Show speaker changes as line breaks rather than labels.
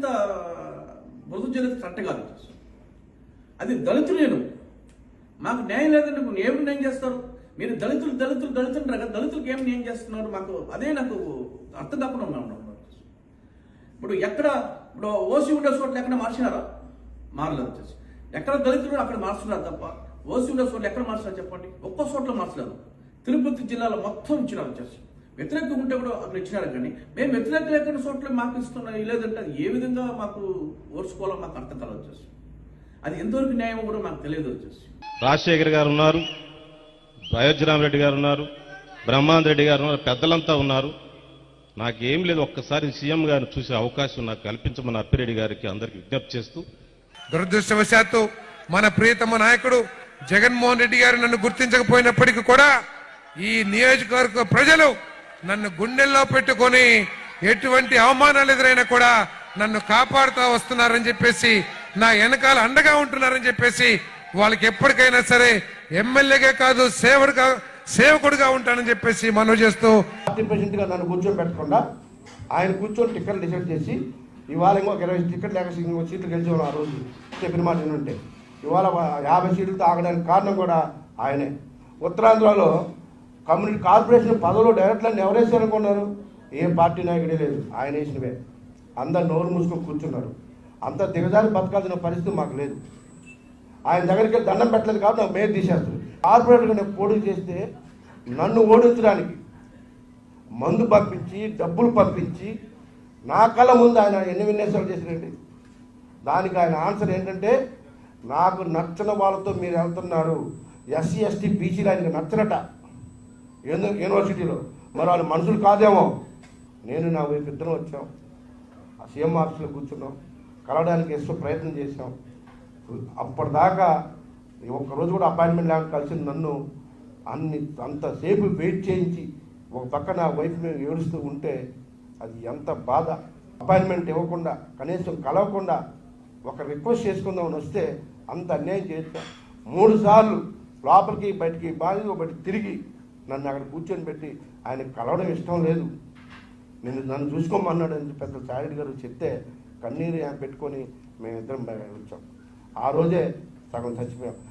ఇంత మృదు జరిగితే కరెక్ట్ కాదు. అది దళితులు నేను మాకు న్యాయం లేదంటే మీరు ఏమి న్యాయం చేస్తారు? మీరు దళితులు దళితులు దళితులు కదా దళితులకు ఏమి న్యాయం చేస్తున్నారు? మాకు అదే నాకు అర్థం తప్పకుండా ఉన్నాను ఇప్పుడు ఎక్కడ ఇప్పుడు ఓసీ ఉండే చోట్ల ఎక్కడ మార్చినారా? మారలేదు వచ్చేసి. ఎక్కడ దళితులు అక్కడ మార్చున్నారు తప్ప ఓసీ ఉండే చోట్ల ఎక్కడ మార్చినారు చెప్పండి? ఒక్క చోట్ల మార్చలేదు. తిరుపతి జిల్లాలో మొత్తం ఇచ్చినారు వచ్చేసి. వ్యతిరేకం ఉంటే కూడా అక్కడ ఇచ్చినారు కానీ మేము వ్యతిరేక లేకుండా చోట్ల మాకు ఇస్తున్నాం లేదంటే అది ఏ విధంగా మాకు ఓర్చుకోవాలో మాకు అర్థం కాలేదు వచ్చేసి. అది ఎంతవరకు న్యాయమో కూడా మాకు తెలియదు వచ్చేసి.
రాజశేఖర్ గారు ఉన్నారు అయోధ్యరామరెడ్డి గారు ఉన్నారు బ్రహ్మానంద రెడ్డి గారు ఉన్నారు పెద్దలంతా ఉన్నారు. నాకేం లేదు ఒక్కసారి సీఎం గారిని చూసే అవకాశం నాకు కల్పించమని అప్పిరెడ్డి గారికి అందరికి విజ్ఞప్తి చేస్తూ.
దురదృష్టవశాత్తు మన ప్రియతమ నాయకుడు జగన్మోహన్ రెడ్డి గారు నన్ను గుర్తించకపోయినప్పటికీ కూడా ఈ నియోజకవర్గ ప్రజలు నన్ను గుండెల్లో పెట్టుకొని ఎటువంటి అవమానాలు ఎదురైనా కూడా నన్ను కాపాడుతూ వస్తున్నారని చెప్పేసి నా వెనకాల అండగా ఉంటున్నారని చెప్పేసి వాళ్ళకి ఎప్పటికైనా సరే ఎమ్మెల్యేగా కాదు సేవడుగా సేవకుడుగా ఉంటానని చెప్పేసి మనవి చేస్తూ
పార్టీ ప్రెసిడెంట్ నన్ను కూర్చోబెట్టకుండా ఆయన కూర్చొని టికెట్ డిసైడ్ చేసి ఇవాళ ఇంకొక ఇరవై టికెట్ లేక ఇంకో సీట్లు గెలిచేవారు ఆ రోజు చెప్పిన మాట ఏంటంటే ఇవాళ యాభై సీట్లతో ఆగడానికి కారణం కూడా ఆయనే. ఉత్తరాంధ్రలో కమ్యూనిటీ కార్పొరేషన్ పదవులు డైరెక్టర్లను ఎవరేసి అనుకున్నారు? ఏ పార్టీ నాయకుడే లేదు. ఆయన వేసినవే. అందరు నోరు మూసుకొని కూర్చున్నారు. అంత దిగజారి బతకాల్సిన పరిస్థితి మాకు లేదు. ఆయన దగ్గరికి దండం పెట్టలేదు కాబట్టి నాకు మేలు తీసేస్తుంది కార్పొరేటర్గా నేను పోటీ చేస్తే నన్ను ఓడించడానికి మందు పంపించి డబ్బులు పంపించి నా కళ్ళ ముందు ఆయన ఎన్ని విన్యాసాలు చేసినండి దానికి ఆయన ఆన్సర్ ఏంటంటే నాకు నచ్చని వాళ్ళతో మీరు వెళ్తున్నారు. ఎస్సీ ఎస్టీ బీసీలు ఆయనకి నచ్చరట. యూనివర్సిటీలో. మరి వాళ్ళు మనుషులు కాదేమో. నేను నా వైపు ఇద్దరం వచ్చాం. ఆ సీఎం ఆఫీస్లో కూర్చున్నాం. కలవడానికి ఎంతో ప్రయత్నం చేశాం. అప్పటిదాకా ఒక్కరోజు కూడా అపాయింట్మెంట్ లేకుండా కలిసింది నన్ను. అన్ని అంతసేపు వెయిట్ చేయించి ఒక పక్క నా వైఫ్ మేము ఏడుస్తూ ఉంటే అది ఎంత బాధ. అపాయింట్మెంట్ ఇవ్వకుండా కనీసం కలవకుండా ఒక రిక్వెస్ట్ చేసుకుందామని వస్తే అంత అన్యాయం చేస్తాం మూడు సార్లు లోపలికి బయటికి బాగా బయట తిరిగి నన్ను అక్కడ కూర్చొని పెట్టి ఆయన కలవడం ఇష్టం లేదు. నేను నన్ను చూసుకోమన్నాడు అని పెద్ద సాయిరెడ్డి గారు చెప్తే కన్నీరు పెట్టుకొని మేమిద్దరం బయట వచ్చాం. ఆ రోజే సగం చచ్చిపోయాం.